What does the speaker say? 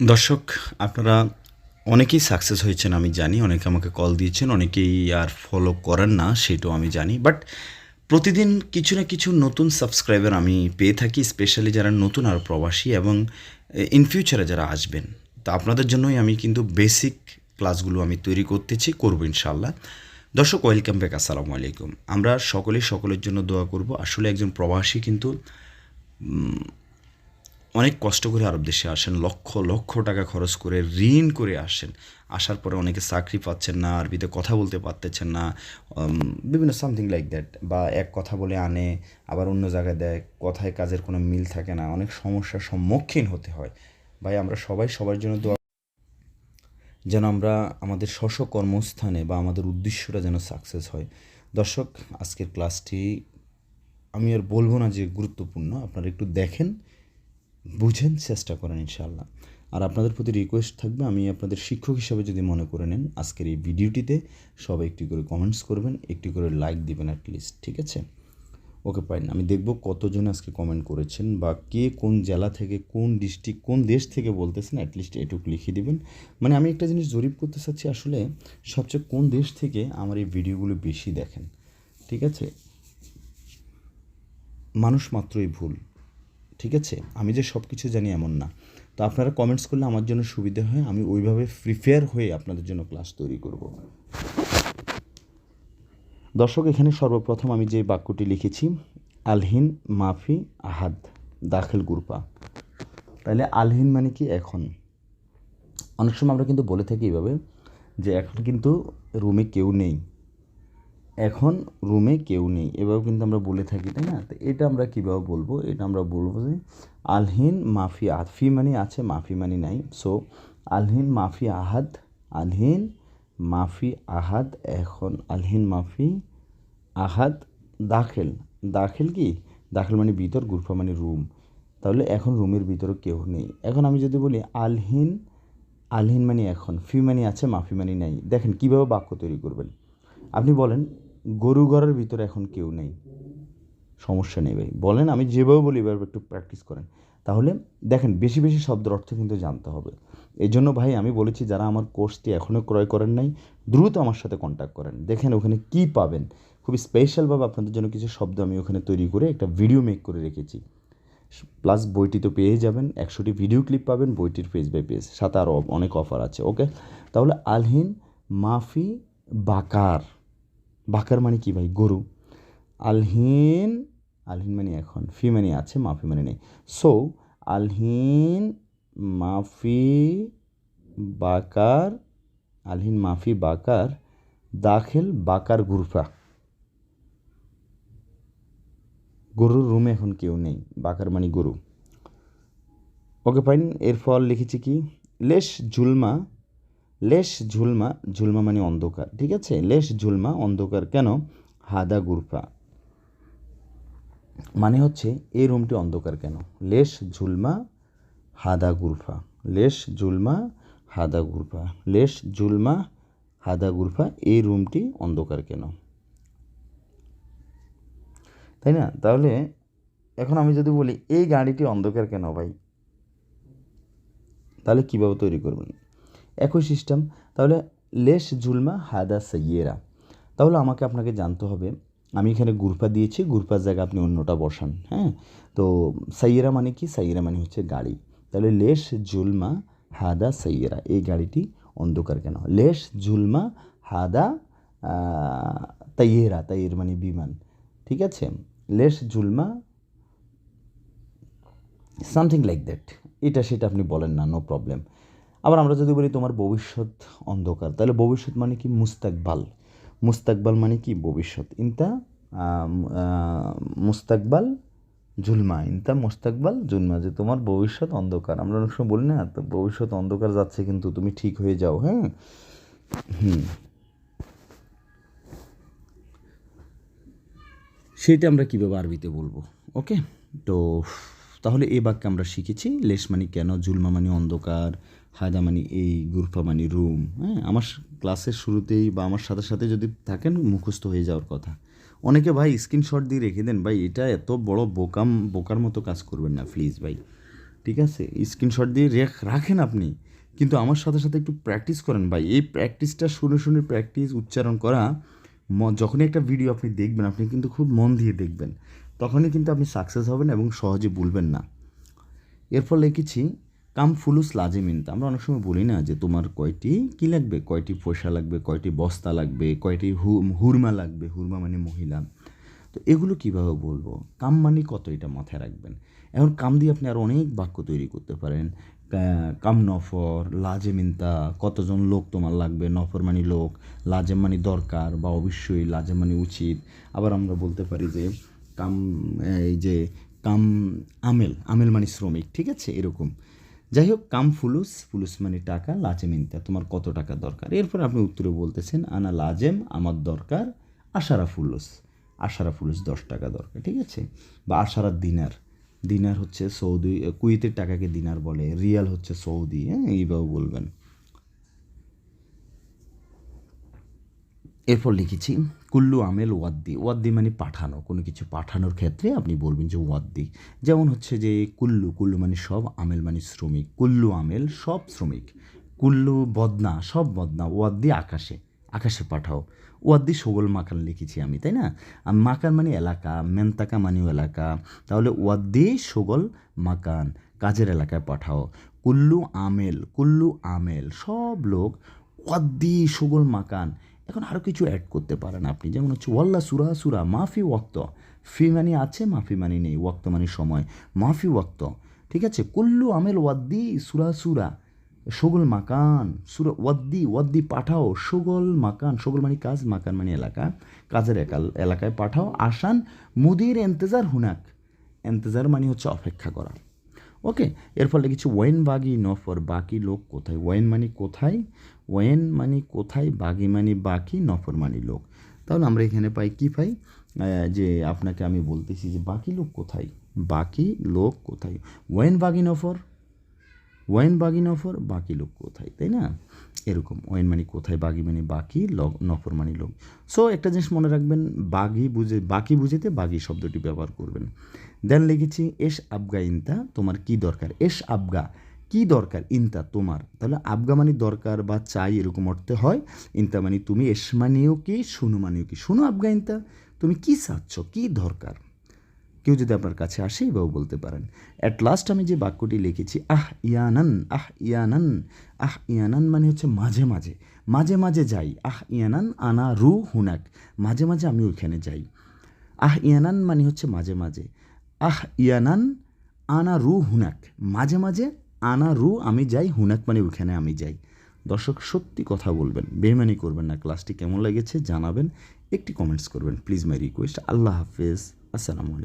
দর্শক, আপনারা অনেকেই সাকসেস হয়েছেন, আমি জানি। অনেকে আমাকে কল দিয়েছেন, অনেকেই আর ফলো করেন না, সেটাও আমি জানি। বাট প্রতিদিন কিছু না কিছু নতুন সাবস্ক্রাইবার আমি পেয়ে থাকি স্পেশালি যারা নতুন আর প্রবাসী এবং ইন ফিউচারে যারা আসবেন। তো আপনাদের জন্যই আমি কিন্তু বেসিক ক্লাসগুলো আমি তৈরি করতেছি, করব ইনশাল্লাহ দর্শক ওয়েলকাম ব্যাক আসসালামু আলাইকুম। আমরা সকলেই সকলের জন্য দোয়া করব। আসলে একজন প্রবাসী কিন্তু অনেক কষ্ট করে আরব দেশে আসেন, লক্ষ লক্ষ টাকা খরচ করে ঋণ করে আসেন। আসার পরে অনেকে চাকরি পাচ্ছেন না, আরবিতে কথা বলতে পারতেছেন না বিভিন্ন সামথিং লাইক দ্যাট বা এক কথা বলে আনে, আবার অন্য জায়গায় দেয়, কথায় কাজের কোনো মিল থাকে না, অনেক সমস্যার সম্মুখীন হতে হয়। ভাই, আমরা সবাই সবার জন্য দোয়া যেন আমরা আমাদের স্ব কর্মস্থানে বা আমাদের উদ্দেশ্যটা যেন সাকসেস হয়। দর্শক, আজকের ক্লাসটি আমি আর বলব না যে গুরুত্বপূর্ণ, আপনারা একটু দেখেন। বুঝেন, চেষ্টা করেন ইনশাআল্লাহ। আর আপনাদের প্রতি রিকোয়েস্ট থাকবে, আমি আপনাদের শিক্ষক হিসাবে যদি মনে করে নেন, আজকের এই ভিডিওটিতে সবাই একটি করে কমেন্টস করবেন, একটি করে লাইক দিবেন অ্যাটলিস্ট ঠিক আছে? ওকে পাইন আমি দেখব কতজন আজকে কমেন্ট করেছেন বা কে কোন জেলা থেকে, কোন ডিস্ট্রিক্ট কোন দেশ থেকে বলতেছেন অ্যাটলিস্ট এটুকু লিখে দিবেন। মানে আমি একটা জিনিস জরিপ করতে চাচ্ছি আসলে, সবচেয়ে কোন দেশ থেকে আমার এই ভিডিওগুলো বেশি দেখেন, ঠিক আছে? মানুষ মাত্রই ভুল। ঠিক আছে? আমি যে সব কিছু জানি এমন না। তো আপনারা কমেন্টস করলে আমার জন্য সুবিধা হয়, আমি ওইভাবে প্রিপেয়ার হয়ে আপনাদের জন্য ক্লাস তৈরি করব। দর্শক, এখানে সর্বপ্রথম আমি যে বাক্যটি লিখেছি, আলহিন মাফি আহাদ, দাখিল গুরপা। তাহলে আলহিন মানে কি? এখন। অনেক সময় আমরা কিন্তু বলে থাকি এইভাবে যে এখন কিন্তু রুমে কেউ নেই। এখন রুমে কেউ নেই। এভাবেও কিন্তু আমরা বলে থাকি, তাই না? তো এটা আমরা কীভাবে বলব? এটা আমরা বলব যে, আলহিন মাফি আহাদ ফি মানে আছে মাফি মানে নাই। সো আলহিন মাফি আহাদ, আলহিন মাফি আহাদ, এখন আলহিন মাফি আহাদ, দাখিল। দাখিল কি? দাখিল মানে ভিতর, গুরফা মানে রুম তাহলে এখন রুমের ভিতরে কেউ নেই। এখন আমি যদি বলি, আলহিন আলহিন মানে এখন ফি মানে আছে মাফি মানে নাই। দেখেন কীভাবে বাক্য তৈরি করবেন। আপনি বলেন গরু ঘরের ভিতরে এখন কেউ নেই। সমস্যা নেই ভাই। বলেন, আমি যেভাবে বলি এবার একটু প্র্যাকটিস করেন। তাহলে দেখেন, বেশি বেশি শব্দের অর্থ কিন্তু জানতে হবে। এই জন্য ভাই, আমি বলেছি, যারা আমার কোর্সটি এখনও ক্রয় করেন নাই, দ্রুত আমার সাথে কন্ট্যাক্ট করেন। দেখেন ওখানে কি পাবেন। খুবই স্পেশালভাবে আপনাদের জন্য কিছু শব্দ আমি ওখানে তৈরি করে একটা ভিডিও মেক করে রেখেছি। প্লাস বইটি তো পেয়ে যাবেন, একশোটি ভিডিও ক্লিপ পাবেন, বইটির পেজ বাই পেজ সাথে আরও অনেক অফার আছে ওকে তাহলে আলহিন মাফি বাকার। বাকার মানে কি ভাই? গরু। আলহিন আলহিন মানে এখন ফি মানে আছে, মাফি মানে নেই। সো আলহিন, মাফি, বাকার, আলহিন, মাফি, বাকার, দাখিল, বাকার, গুরফা। গরুর রুমে এখন কেউ নেই, বাকার মানে গরু। ওকে ফাইন এর ফল লিখেছি কি? লেশ ঝুলমা লেশ ঝুলমা ঝুলমা মানে অন্ধকার, ঠিক আছে? লেশ ঝুলমা, অন্ধকার কেন? হাদা গুরফা। মানে হচ্ছে এই রুমটি অন্ধকার কেন? লেশ ঝুলমা, হাদা গুরফা। লেশ ঝুলমা, হাদা গুরফা। লেশ ঝুলমা, হাদা গুরফা, এই রুমটি অন্ধকার কেন? তাই না? তাহলে এখন আমি যদি বলি, এই গাড়িটি অন্ধকার কেন ভাই? তাহলে কীভাবে তৈরি করবেন? একই সিস্টেম। তাহলে লেশ ঝুলমা হাদা সইয়েরা তাহলে আমাকে আপনাকে জানতে হবে, আমি এখানে গুরফা দিয়েছি, গুরফার জায়গায় আপনি অন্যটা বসান হ্যাঁ? তো সাইয়েরা মানে কি? সাইয়েরা মানে হচ্ছে গাড়ি। তাহলে লেশ ঝুলমা হাদা সাইয়েরা এই গাড়িটি অন্ধকার কেন? লেশ ঝুলমা হাদা তাইয়েরা তাইয়ের মানে বিমান, ঠিক আছে? লেশ জুলমা সামথিং লাইক দ্যাট। এটা সেটা আপনি বলেন না, নো প্রবলেম। আবার আমরা যদি বলি তোমার ভবিষ্যৎ অন্ধকার, তাহলে ভবিষ্যৎ মানে কি? মুস্তাকবাল। মুস্তাকবাল মানে কি? ভবিষ্যৎ। ইনতা মুস্তাকবাল ঝুলমা ইনতা, মুস্তাকবাল, জুলমা, যে তোমার ভবিষ্যৎ অন্ধকার। আমরা অনেক সময় বলি না, তো ভবিষ্যৎ অন্ধকার যাচ্ছে কিন্তু তুমি ঠিক হয়ে যাও হ্যাঁ? হুম। সেটা আমরা কীভাবে আরবিতে বলব? ওকে? তো তাহলে এই বাক্যে আমরা শিখেছি লেশ মানে কেন? জুলমা মানে অন্ধকার হায়দা মানে এই গুরফা মানে রুম। হ্যাঁ আমার ক্লাসের শুরুতেই বা আমার সাথে সাথে যদি থাকেন, মুখস্থ হয়ে যাওয়ার কথা। অনেকে ভাই স্ক্রিনশট দিয়ে রেখে দেন, ভাই, এটা এত বড় বোকাম, বোকার মতো কাজ করবেন না, প্লিজ ভাই। ঠিক আছে, স্ক্রিনশট দিয়ে রেখ রাখেন আপনি, কিন্তু আমার সাথে সাথে একটু প্র্যাকটিস করেন ভাই। এই প্র্যাকটিসটা শুনে শুনে প্র্যাকটিস উচ্চারণ করা যখনই একটা ভিডিও আপনি দেখবেন, আপনি কিন্তু খুব মন দিয়ে দেখবেন। তখনই কিন্তু আপনি সাকসেস হবেন এবং সহজে ভুলবেন না। এরপর লিখেছি কাম ফুলুস লাজেমিনতা। আমরা অনেক সময় বলি না যে তোমার কয়টি কী লাগবে? কয়টি পয়সা লাগবে? কয়টি বস্তা লাগবে? কয়টি হুরমা লাগবে? হুরমা মানে মহিলা। তো এগুলো কীভাবে বলব? কাম মানে কত? এটা মাথায় রাখবেন। এখন কাম দিয়ে আপনি আর অনেক বাক্য তৈরি করতে পারেন। কাম নফর, লাজেমিনতা, কতজন লোক তোমার লাগবে? নফর মানে লোক, লাজেম মানে দরকার বা অবশ্যই লাজেম মানে উচিত। আবার আমরা বলতে পারি যে কাম, এই যে কাম, আমেল আমেল মানে শ্রমিক, ঠিক আছে? এরকম। যাই হোক, কাম ফুলুস ফুলুস মানে টাকা লাজেমিনতা তোমার কত টাকা দরকার? এরপর আপনি উত্তরে বলতেছেন, আনা লাজেম, আমার দরকার আশারা ফুলুস। আশারা ফুলুস দশ টাকা দরকার, ঠিক আছে? বা আশারা দিনার। দিনার হচ্ছে সৌদি, কুয়েতের টাকাকে দিনার বলে, রিয়াল হচ্ছে সৌদি হ্যাঁ? এইভাবে বলবেন। এরপর লিখেছি, কুল্লু আমেল ওয়াদ্দি। ওয়াদ্দি মানে পাঠানো, কোনো কিছু পাঠানোর ক্ষেত্রে আপনি বলবেন যে ওয়াদ্দি। যেমন হচ্ছে যে কুল্লু কুল্লু মানে সব, আমেল মানে শ্রমিক। কুল্লু আমেল সব শ্রমিক। কুল্লু বদনা, সব বদনা, ওয়াদ্দি আকাশে আকাশে পাঠাও। ওয়াদ্দি সগোল মাকান লিখেছি আমি, তাই না? মাকান মানে এলাকা, মেন্তাকা মানেও এলাকা। তাহলে ওয়াদ্দি সগোল মাকান কাজের এলাকায় পাঠাও। কুল্লু আমেল কুল্লু আমেল, সব লোক ওয়াদ্দি সুগল মাকান এখন আরও কিছু অ্যাড করতে পারেন আপনি। যেমন হচ্ছে, ওয়াল্লা সুরা সুরা, মাফি ওয়াক্ত। ফি মানে আছে, মাফি মানে নেই, ওয়াক্ত মানে সময়। মাফি ওয়াক্ত। ঠিক আছে? কুল্লু আমেল ওয়াদ্দি সুরা সুরা, সুগল মাকান, সুরা ওয়াদ্দি ওয়াদ্দি পাঠাও, সুগল মাকান, সুগল মানে কাজ, মাকান মানে এলাকা, কাজের একাল এলাকায় পাঠাও। আসান মুদির এন্তেজার হুনাক। এন্তেজার মানে হচ্ছে অপেক্ষা করা। ওকে এর ফলে কিছু ওয়েন বাগি নফর বাকি লোক কোথায়? ওয়েন মানে কোথায়? ওয়েন মানে কোথায়? বাগি মানে বাকি নফর মানে লোক। তাহলে আমরা এখানে পাই, কি পাই? যে আপনাকে আমি বলতেছি যে বাকি লোক কোথায়? বাকি লোক কোথায়? ওয়েন বাগি নফর ওয়েন বাগি নফর, বাকি লোক কোথায়? তাই না? এরকম ওয়েন মানে কোথায়, বাগি মানে বাকি নফর মানে লোক। সো একটা জিনিস মনে রাখবেন, বাগি বুঝে, বাকি বুঝেতে বাগি শব্দটি ব্যবহার করবেন। দেন লিখেছি, এস আবগা ইনতা, তোমার কি দরকার? এস আবগা, কি দরকার? ইনতা, তোমার। তাহলে আবগা মানে দরকার বা চাই এরকম অর্থে হয়। ইনতা মানে তুমি, এস মানেও কি, শুনো মানেও কি? শুনো আবগা ইনতা, তুমি কি চাচ্ছ? কি দরকার? কেউ যদি আপনার কাছে আসে এভাবে বলতে পারেন। অ্যাট লাস্ট আমি যে বাক্যটি লিখেছি, আহ ইয়ানান আহ ইয়ানান আহ ইয়ানান মানে হচ্ছে মাঝে মাঝে। মাঝে মাঝে যাই। আহ ইয়ানান আনা রু হুনাক। মাঝে মাঝে আমি ওইখানে যাই। আহ ইয়ানান মানে হচ্ছে মাঝে মাঝে। আহ ইয়ানান আনা রু হুনাক। মাঝে মাঝে আনা রু আমি যাই, হুনাক মানে ওইখানে আমি যাই। দর্শক, সত্যি কথা বলবেন বেমানি করবেন না। ক্লাসটি কেমন লেগেছে জানাবেন, একটি কমেন্টস করবেন। প্লিজ মাই রিকোয়েস্ট আল্লাহ হাফেজ। আসসালামু